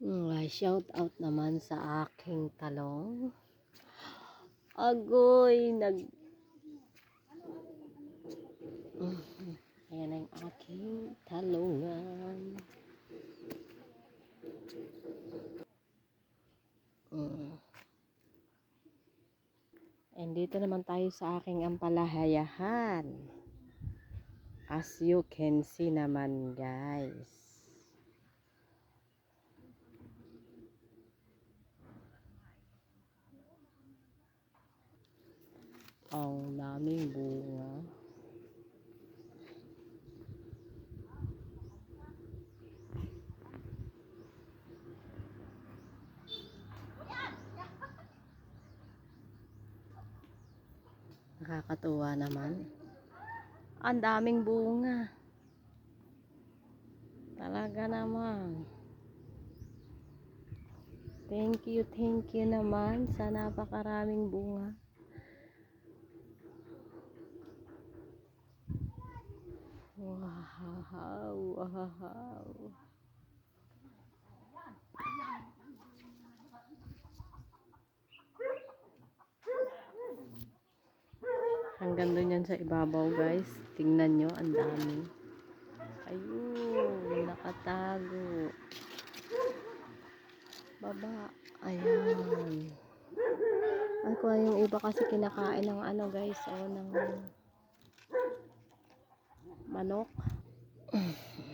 Mm, shout out naman sa aking talong. Agoy, nag... Mhm. Ayan ang aking talungan. Mm. And dito naman tayo sa aking ampalahayahan. As you can see naman guys. Ang daming bunga. Nakakatuwa naman. Ang daming bunga. Talaga naman. Thank you, thank you naman sa napakaraming bunga. Wow, wow. Hanggang doon yan sa ibabaw guys. Tingnan nyo, ang dami. Ayun, nakatago. Baba. Ayan. Ako yung iba kasi kinakain ng ano guys, o ng manok. Mm-hmm.